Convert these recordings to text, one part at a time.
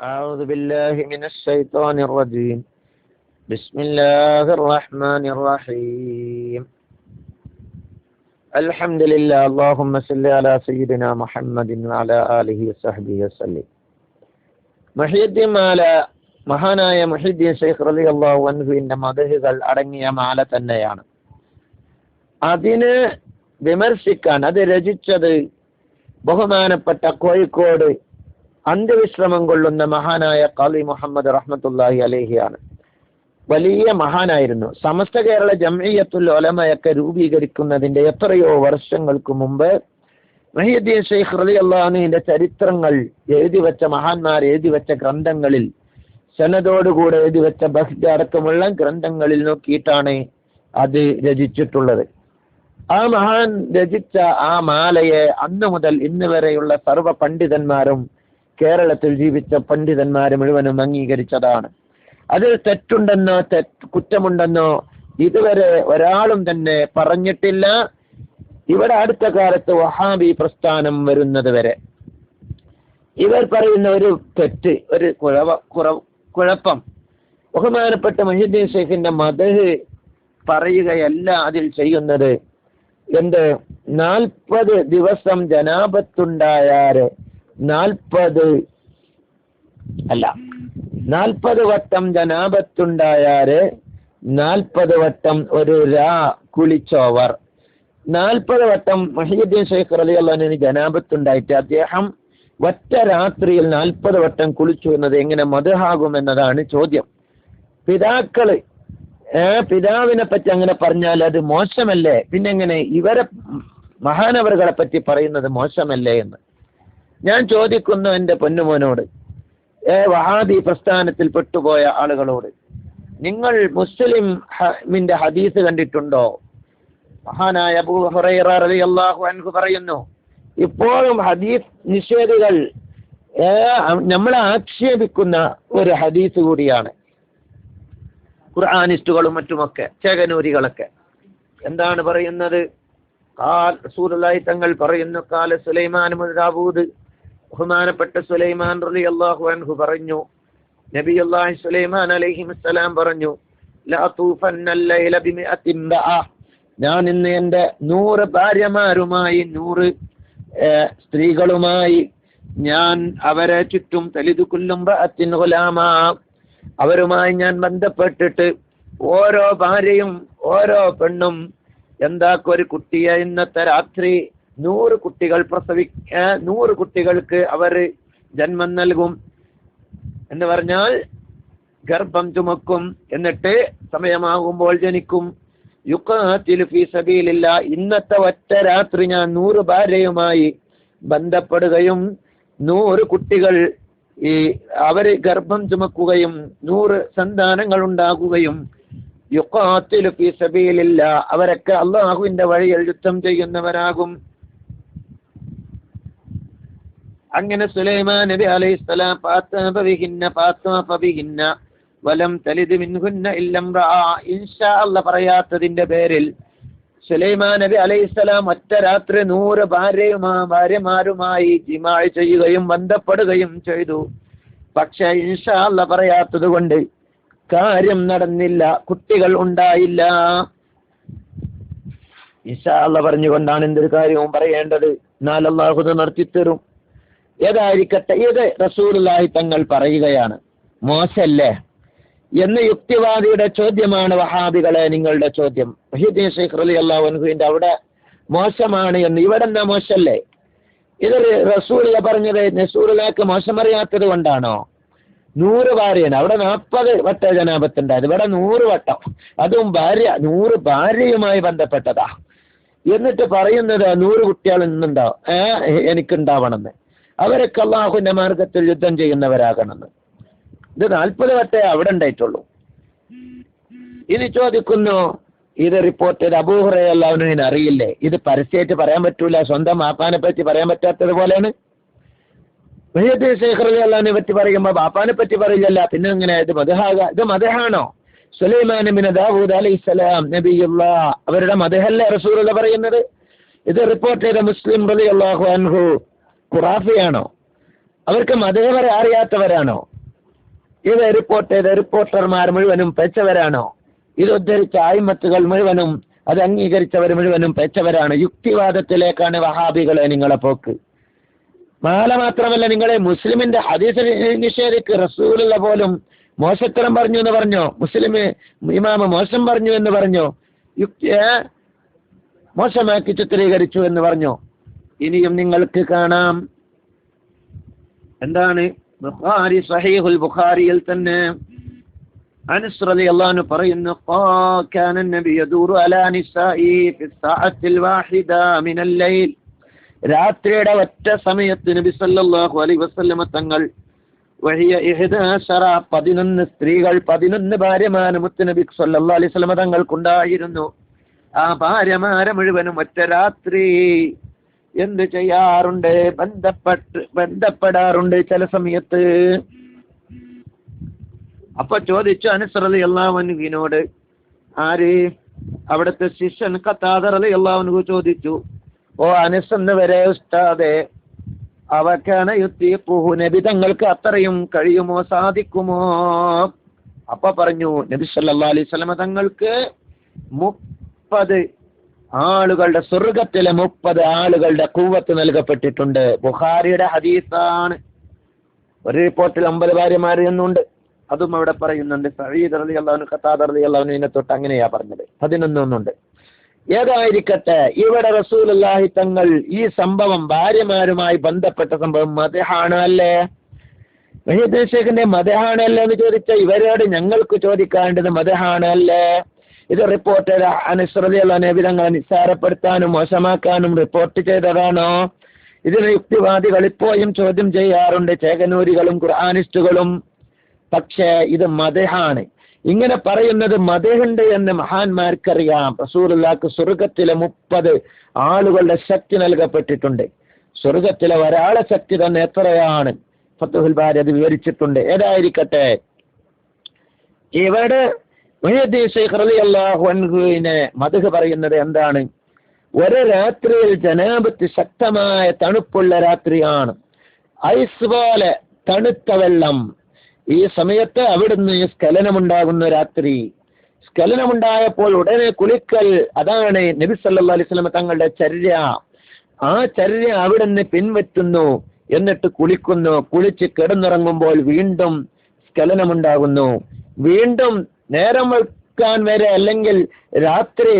أعوذ بالله من الشيطان الرجيم بسم الله الرحمن الرحيم الحمد لله اللهم صل على سيدنا محمد وعلى آله وصحبه وسلم മുഹീദ്ദീൻ മാല മഹാനായ മുഹീദ്ദീൻ ഷെയ്ഖ് റലി അള്ളാഹു അൻഹുവിന്റെ മതഹുകൾ അടങ്ങിയ മാല തന്നെയാണ് അതിന് വിമർശിക്കാൻ അത് രചിച്ചത് ബഹുമാനപ്പെട്ട കോഴിക്കോട് അന്ത്യവിശ്രമം കൊള്ളുന്ന മഹാനായ കളി മുഹമ്മദ് റഹ്മത്തുല്ലാഹി അലേഹിയാണ് വലിയ മഹാനായിരുന്നു. സമസ്ത കേരള ജംഇയ്യത്തുൽ ഒലമയൊക്കെ രൂപീകരിക്കുന്നതിന്റെ എത്രയോ വർഷങ്ങൾക്ക് മുമ്പ് മഹിയുദ്ദീൻ ഷെയ്ഖ് റലി അള്ളാഹുവിന്റെ ചരിത്രങ്ങൾ എഴുതി വെച്ച മഹാന്മാർ എഴുതി വെച്ച ഗ്രന്ഥങ്ങളിൽ സനതോടുകൂടെ എഴുതി വെച്ച ബഹ്ജ അടക്കമുള്ള ഗ്രന്ഥങ്ങളിൽ നോക്കിയിട്ടാണ് അത് രചിച്ചിട്ടുള്ളത്. ആ മഹാൻ രചിച്ച ആ മാലയെ അന്നു മുതൽ ഇന്ന് വരെയുള്ള സർവ പണ്ഡിതന്മാരും കേരളത്തിൽ ജീവിച്ച പണ്ഡിതന്മാരെ മുഴുവനും അംഗീകരിച്ചതാണ്. അതിൽ തെറ്റുണ്ടെന്നോ തെറ്റ് കുറ്റമുണ്ടെന്നോ ഇതുവരെ ഒരാളും തന്നെ പറഞ്ഞിട്ടില്ല. ഇവിടെ അടുത്ത കാലത്ത് വഹാബി പ്രസ്ഥാനം വരുന്നത് വരെ. ഇവർ പറയുന്ന ഒരു തെറ്റ് ഒരു കുഴവ കുറവ് കുഴപ്പം. ബഹുമാനപ്പെട്ട മഹിദ്ദീൻ ഷെയ്ഖിന്റെ മതഹ് പറയുകയല്ല അതിൽ ചെയ്യുന്നത്. എന്ത്? നാൽപ്പത് ദിവസം ജനാപത്തുണ്ടായാൽ നാൽപ്പത് അല്ല നാൽപ്പത് വട്ടം ജനാപത്തുണ്ടായാൽ നാൽപ്പത് വട്ടം ഒരു രാ കുളിച്ചോവർ. നാൽപ്പത് വട്ടം മഹീദ്ദീൻ ഷെയ്ഖ് അലി അള്ളഹാന് ജനാപത്തുണ്ടായിട്ട് അദ്ദേഹം ഒറ്റ രാത്രിയിൽ നാൽപ്പത് വട്ടം കുളിച്ചു എന്നത് എങ്ങനെ എന്നതാണ് ചോദ്യം. പിതാക്കൾ പിതാവിനെ പറ്റി അങ്ങനെ പറഞ്ഞാൽ അത് മോശമല്ലേ? പിന്നെങ്ങനെ ഇവരെ മഹാനവറുകളെ പറ്റി പറയുന്നത് മോശമല്ലേ എന്ന്? ഞാൻ ചോദിക്കുന്നു എന്റെ പൊന്നുമോനോട് ഏ വഹാദി പ്രസ്ഥാനത്തിൽ പെട്ടുപോയ ആളുകളോട് നിങ്ങൾ മുസ്ലിം ഹിന്റെ ഹദീസ് കണ്ടിട്ടുണ്ടോ? മഹാനായ അബൂ അൻഹു പറയുന്നു ഇപ്പോഴും ഹദീസ് നിഷേധികൾ നമ്മളെ ആക്ഷേപിക്കുന്ന ഒരു ഹദീസ് കൂടിയാണ്. ഖുർആാനിസ്റ്റുകളും മറ്റുമൊക്കെ ചേകനൂരികളൊക്കെ. എന്താണ് പറയുന്നത്? കാൽ റസൂലുള്ളാഹി തങ്ങൾ പറയുന്നു കാല സുലൈമാൻ ദാവൂദ് ബഹുമാനപ്പെട്ട സുലൈമാൻ റലി അള്ളാഹു അൻഹു പറഞ്ഞു. നബി അള്ളാഹി സുലൈമാൻ അലൈഹി സലാം പറഞ്ഞു ഞാൻ ഇന്ന് എന്റെ നൂറ് ഭാര്യമാരുമായി നൂറ് സ്ത്രീകളുമായി ഞാൻ അവരെ ചുറ്റും തലിതു കുല്ലുംബഅത്തിൻ ഗുലാമ. അവരുമായി ഞാൻ ബന്ധപ്പെട്ടിട്ട് ഓരോ ഭാര്യയും ഓരോ പെണ്ണും എന്താക്കൊരു കുട്ടിയെ ഇന്നത്തെ രാത്രി നൂറ് കുട്ടികൾ പ്രസവി നൂറ് കുട്ടികൾക്ക് അവർ ജന്മം നൽകും. എന്ന് പറഞ്ഞാൽ ഗർഭം ചുമക്കും. എന്നിട്ട് സമയമാകുമ്പോൾ ജനിക്കും. യുക്കാത്തിൽ ഫീ ഇന്നത്തെ ഒറ്റ രാത്രി ഞാൻ നൂറ് ഭാര്യയുമായി ബന്ധപ്പെടുകയും നൂറ് കുട്ടികൾ ഈ അവർ ഗർഭം ചുമക്കുകയും നൂറ് സന്താനങ്ങൾ ഉണ്ടാകുകയും യുക്കാത്തിലു ഫീ അവരൊക്കെ അള്ളാഹുവിന്റെ വഴിയിൽ യുദ്ധം ചെയ്യുന്നവരാകും. അങ്ങനെ സുലൈമാൻ നബി അലൈഹി സ്വലാം പാത്തബിഹിന്ന പാത്തബിഹിന്ന വലം തലിദ് മിൻഹുന്ന ഇല്ലം ഇൻഷാ അല്ല പറയാത്തതിന്റെ പേരിൽ സുലൈമാൻ നബി അലൈഹിസ്സലാം ഒറ്റ രാത്രി നൂറ് ഭാര്യയുമാ ഭാര്യമാരുമായി ജിമാഴ് ചെയ്യുകയും ബന്ധപ്പെടുകയും ചെയ്തു. പക്ഷെ ഇൻഷാ അല്ല പറയാത്തത് കൊണ്ട് കാര്യം നടന്നില്ല കുട്ടികൾ ഉണ്ടായില്ല. ഇൻഷാ അല്ല പറഞ്ഞുകൊണ്ടാണ് എന്തൊരു കാര്യവും പറയേണ്ടത്. എന്നാൽ അള്ളാഹുദ നടത്തിത്തരും ഏതായിരിക്കട്ടെ? ഇത് റസൂലുള്ളാഹി തങ്ങൾ പറയുകയാണ്. മോശല്ലേ? എന്ന് യുക്തിവാദിയുടെ ചോദ്യമാണ് വഹാബികളെ നിങ്ങളുടെ ചോദ്യം. മഹീദ്ദീൻ ഷെയ്ഖ് അലി അള്ളാഹുവിന്റെ അവിടെ മോശമാണ് എന്ന്. ഇവിടെ എന്താ മോശല്ലേ? ഇത് റസൂലിയ പറഞ്ഞത് നസൂറിലേക്ക് മോശമറിയാത്തത് കൊണ്ടാണോ? നൂറ് ഭാര്യയാണ്. അവിടെ നാൽപ്പത് വട്ട ജനാപത്തുണ്ടായത്. ഇവിടെ നൂറ് വട്ടം. അതും ഭാര്യ നൂറ് ഭാര്യയുമായി ബന്ധപ്പെട്ടതാ. എന്നിട്ട് പറയുന്നത് നൂറ് കുട്ടികൾ ഇന്നുണ്ടാവും ഏ എനിക്കുണ്ടാവണമെന്ന്. അവരൊക്കെ അള്ളാഹുവിന്റെ മാർഗത്തിൽ യുദ്ധം ചെയ്യുന്നവരാകണമെന്ന്. ഇത് നാൽപ്പത് വട്ടേ അവിടെ ഉണ്ടായിട്ടുള്ളൂ. ഇത് ചോദിക്കുന്നു ഇത് റിപ്പോർട്ട് ചെയ്ത് അബൂഹുറ അള്ളാഹുവിന് അറിയില്ലേ? ഇത് പരസ്യമായിട്ട് പറയാൻ പറ്റൂല സ്വന്തം ആപ്പാനെ പറ്റി പറയാൻ പറ്റാത്തത് പോലെയാണ്. ശേഖറിനെ പറ്റി പറയുമ്പോൾ ബാപ്പാനെ പറ്റി പറയില്ലല്ല പിന്നെ എങ്ങനെ? ഇത് മതഹാക ഇത് മതഹാണോ സുലൈമാൻ ബിൻ ദാവൂദ് അലൈഹി സ്വലാം നബിയുള്ള അവരുടെ മതഹല്ലേ റസൂലുള്ള പറയുന്നത്? ഇത് റിപ്പോർട്ട് ചെയ്ത മുസ്ലിം റളിയല്ലാഹു അൻഹു ഖുറാഫിയാണോ? അവർക്ക് മതേവരെ അറിയാത്തവരാണോ? ഇത് റിപ്പോർട്ട് ചെയ്ത റിപ്പോർട്ടർമാർ മുഴുവനും പെച്ചവരാണോ ഇത് ഉദ്ധരിച്ച ആയിമത്തുകൾ മുഴുവനും അത് അംഗീകരിച്ചവർ മുഴുവനും പെച്ചവരാണ് യുക്തിവാദത്തിലേക്കാണ് വഹാബികളെ നിങ്ങളെ പോക്ക്. മാല മാത്രമല്ല നിങ്ങളെ മുസ്ലിമിന്റെ ഹദീസ് നിഷേധിക്ക് റസൂലുള്ള പോലും മോശത്തരം പറഞ്ഞു എന്ന് പറഞ്ഞോ? മുസ്ലിം ഇമാമ മോശം പറഞ്ഞു എന്ന് പറഞ്ഞോ? യുക്തിയെ? മോശമാക്കി ചിത്രീകരിച്ചു എന്ന് പറഞ്ഞോ? ഇനിയും നിങ്ങൾക്ക് കാണാം. എന്താണ്? ബുഖാരി സഹീഹുൽ ബുഖാരിയിൽ തന്നെ അനസ് റളിയല്ലാഹു പറയുന്നു കാന നബി യദൂറു അലാ നിസായി ഫി സഅത്തിൽ വാഹിദ മിനൽ ലൈൽ. രാത്രിയുടെ ഒറ്റ സമയത്ത് നബി സല്ലല്ലാഹു അലൈഹി വസല്ലമ തങ്ങൾ വഹിയ ഇഹ്ദാശറ പതിനൊന്ന് സ്ത്രീകൾ പതിനൊന്ന് ഭാര്യമാര് മുത്തുനബി സല്ലല്ലാഹു അലൈഹി വസല്ലമ തങ്ങൾക്കുണ്ടായിരുന്നു. ആ ഭാര്യമാരെ മുഴുവനും ഒറ്റ രാത്രി എന്ത് ചെയ്യാറുണ്ട്? ബന്ധപ്പെട്ട് ബന്ധപ്പെടാറുണ്ട് ചില സമയത്ത്. അപ്പൊ ചോദിച്ചു അനുസറലി എല്ലാവനുവിനോട് ആര്? അവിടുത്തെ ശിഷ്യൻ കത്താതറലി എല്ലാവനു ചോദിച്ചു ഓ അനസ് എന്ന് വരെ ഉസ്താദെ അവക്കാണ് യുദ്ധീപ്പുഹു നബി തങ്ങൾക്ക് അത്രയും കഴിയുമോ സാധിക്കുമോ? അപ്പൊ പറഞ്ഞു നബി സല്ലാ അലൈഹി സ്വലമ തങ്ങൾക്ക് മുപ്പത് ആളുകളുടെ സ്വർഗത്തിലെ മുപ്പത് ആളുകളുടെ കൂവത്ത് നൽകപ്പെട്ടിട്ടുണ്ട്. ബുഹാരിയുടെ ഹദീസാണ്. ഒരു റിപ്പോർട്ടിൽ അമ്പത് ഭാര്യമാർ എന്നുണ്ട്. അതും അവിടെ പറയുന്നുണ്ട്. സഈദ് റളി അള്ളാഹുന് ഖത്താദ് റളി ഇതിനെ തൊട്ട് അങ്ങനെയാ പറഞ്ഞത്. പതിനൊന്നൊന്നുണ്ട്. ഏതായിരിക്കട്ടെ ഇവിടെ റസൂൽ അല്ലാഹി തങ്ങൾ ഈ സംഭവം ഭാര്യമാരുമായി ബന്ധപ്പെട്ട സംഭവം മതഹാണ് അല്ലേ? ഷേഖിന്റെ മതഹാണ് അല്ലേ എന്ന് ചോദിച്ച ഇവരോട് ഞങ്ങൾക്ക് ചോദിക്കാണ്ടത് മതഹാണ് അല്ലേ? ഇത് റിപ്പോർട്ട് ചെയ്ത അനുസൃതിയുള്ള നബിതങ്ങളെ നിസ്സാരപ്പെടുത്താനും മോശമാക്കാനും റിപ്പോർട്ട് ചെയ്തതാണോ? ഇതിന് യുക്തിവാദികൾ ഇപ്പോഴും ചോദ്യം ചെയ്യാറുണ്ട്. ചേകനൂരികളും ഖുർആാനിസ്റ്റുകളും. പക്ഷേ ഇത് മതഹാണ് ഇങ്ങനെ പറയുന്നത് മതഹുണ്ട് എന്ന് മഹാന്മാർക്കറിയാം. റസൂലുള്ളാക്ക് സ്വർഗത്തിലെ മുപ്പത് ആളുകളുടെ ശക്തി നൽകപ്പെട്ടിട്ടുണ്ട്. സ്വർഗത്തിലെ ഒരാളെ ശക്തി തന്നെ എത്രയാണ്? ഫത്തുഹുൽ ബാരി അത് വിവരിച്ചിട്ടുണ്ട്. ഏതായിരിക്കട്ടെ? ഇവിടെ അൻഹുവിനെ മദ്ഹ് പറയുന്നത് എന്താണ്? ഒരു രാത്രിയിൽ ജനാബത്ത് ശക്തമായ തണുപ്പുള്ള രാത്രിയാണ്. ഐസ് പോലെ തണുത്ത വെള്ളം. ഈ സമയത്ത് അവിടുന്ന് സ്ഖലനമുണ്ടാകുന്ന രാത്രി. സ്ഖലനമുണ്ടായപ്പോൾ ഉടനെ കുളിക്കൽ അതാണ് നബി സല്ലാ അലൈഹി വസല്ലം തങ്ങളുടെ ചര്യ. ആ ചര്യ അവിടുന്ന് പിൻവറ്റുന്നു. എന്നിട്ട് കുളിക്കുന്നു. കുളിച്ച് കിടന്നിറങ്ങുമ്പോൾ വീണ്ടും സ്ഖലനമുണ്ടാകുന്നു. വീണ്ടും നേരം വെക്കാൻ വരെ അല്ലെങ്കിൽ രാത്രി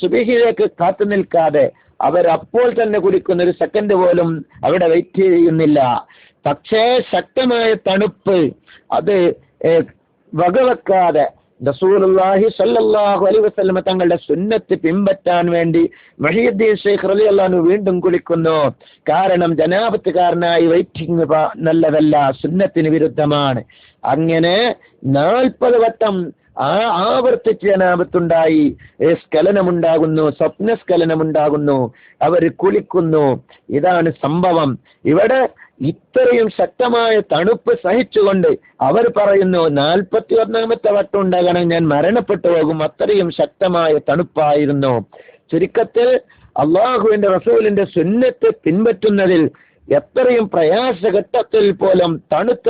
സുബിഹിലേക്ക് കാത്തു നിൽക്കാതെ അവർ അപ്പോൾ തന്നെ കുടിക്കുന്ന ഒരു സെക്കൻഡ് പോലും അവിടെ വെയിറ്റ് ചെയ്യുന്നില്ല. പക്ഷേ ശക്തമായ തണുപ്പ് അത് വകവെക്കാതെ റസൂലുള്ളാഹി സല്ലല്ലാഹു അലൈഹി വസല്ലമ തങ്ങളുടെ സുന്നത്ത് പിൻപറ്റാൻ വേണ്ടി മഹീദ്ദീൻ ഷെയ്ഖ് അൻഹു വീണ്ടും കുളിക്കുന്നു. കാരണം ജനാപത്തുകാരനായി വെയിറ്റിംഗ് നല്ലതല്ല സുന്നത്തിന് വിരുദ്ധമാണ്. അങ്ങനെ നാൽപ്പത് വട്ടം ആ ആവർത്തിച്ച് അനാപത്തുണ്ടായി. സ്ഖലനമുണ്ടാകുന്നു സ്വപ്നസ്ഖലനമുണ്ടാകുന്നു. അവർ കുളിക്കുന്നു. ഇതാണ് സംഭവം. ഇവിടെ ഇത്രയും ശക്തമായ തണുപ്പ് സഹിച്ചുകൊണ്ട് അവർ പറയുന്നു നാൽപ്പത്തി ഒന്നാമത്തെ വട്ടം ഉണ്ടാകണം ഞാൻ മരണപ്പെട്ടു പോകും. അത്രയും ശക്തമായ തണുപ്പായിരുന്നു. ചുരുക്കത്തിൽ അള്ളാഹുവിന്റെ റസൂലിന്റെ സുന്നത്തെ പിൻപറ്റുന്നതിൽ എത്രയും പ്രയാസഘട്ടത്തിൽ പോലും തണുത്ത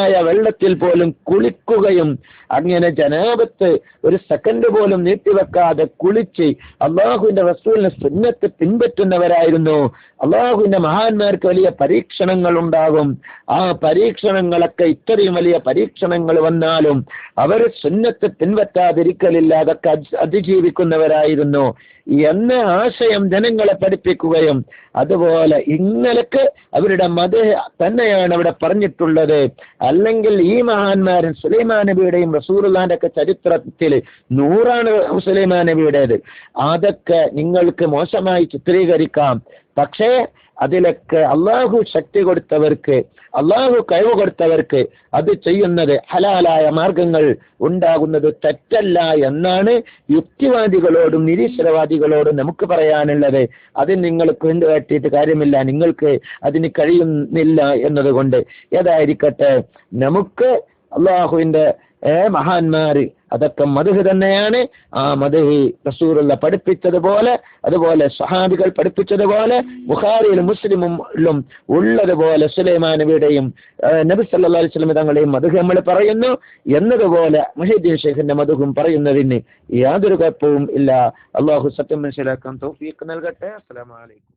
ആയ വെള്ളത്തിൽ പോലും കുളിക്കുകയും അങ്ങനെ ജനാപത്ത് ഒരു സെക്കൻഡ് പോലും നീട്ടിവെക്കാതെ കുളിച്ച് അള്ളാഹുവിന്റെ വസ്തുവിനെ സുന്നത്ത് പിൻപറ്റുന്നവരായിരുന്നു. അള്ളാഹുവിന്റെ മഹാന്മാർക്ക് വലിയ പരീക്ഷണങ്ങൾ ഉണ്ടാകും ആ പരീക്ഷണങ്ങളൊക്കെ ഇത്രയും വലിയ പരീക്ഷണങ്ങൾ വന്നാലും അവർ സുന്നത്ത് പിൻപറ്റാതിരിക്കലില്ല അതൊക്കെ അതിജീവിക്കുന്നവരായിരുന്നു. എന്ന ആശയം ജനങ്ങളെ പഠിപ്പിക്കുകയും അതുപോലെ ഇന്നലക്ക് അവരുടെ മത തന്നെയാണ് അവിടെ പറഞ്ഞിട്ടുള്ളത്. അല്ലെങ്കിൽ ഈ മഹാന്മാരും സുലൈമാൻ നബിയുടെയും റസൂറുല്ലാന്റെ ഒക്കെ ചരിത്രത്തിൽ നൂറാണ് സുലൈമാൻ നബിയുടേത്. അതൊക്കെ നിങ്ങൾക്ക് മോശമായി ചിത്രീകരിക്കാം. പക്ഷേ അതിലൊക്കെ അള്ളാഹു ശക്തി കൊടുത്തവർക്ക് അള്ളാഹു കഴിവ് കൊടുത്തവർക്ക് അത് ചെയ്യുന്നത് ഹലാലായ മാർഗങ്ങൾ ഉണ്ടാകുന്നത് തെറ്റല്ല എന്നാണ് യുക്തിവാദികളോടും നിരീശ്വരവാദികളോടും നമുക്ക് പറയാനുള്ളത്. അത് നിങ്ങൾ കൊണ്ടുകാട്ടിയിട്ട് കാര്യമില്ല. നിങ്ങൾക്ക് അതിന് കഴിയുന്നില്ല എന്നതുകൊണ്ട്. ഏതായിരിക്കട്ടെ? നമുക്ക് അള്ളാഹുവിന്റെ ഏ മഹാന്മാര് അതൊക്കെ മധുഹ് തന്നെയാണ്. ആ മധുഹ് റസൂറുള്ള പഠിപ്പിച്ചതുപോലെ അതുപോലെ സഹാബികൾ പഠിപ്പിച്ചതുപോലെ ബുഖാരിയിലും മുസ്ലിമും ഉള്ളതുപോലെ സുലൈമാൻ നബിയുടെയും നബി അലൈഹി വസല്ലം തങ്ങളുടെയും മധുഹ് നമ്മൾ പറയുന്നു. എന്നതുപോലെ മുഹീദ്ദീൻ ഷെയ്ഖിന്റെ മധുഹും പറയുന്നതിന് യാതൊരു കുഴപ്പവും ഇല്ല. അള്ളാഹു സത്യം മനസ്സിലാക്കാൻ തൗഫീഖ് നൽകട്ടെ. അസ്സലാമു അലൈക്കും.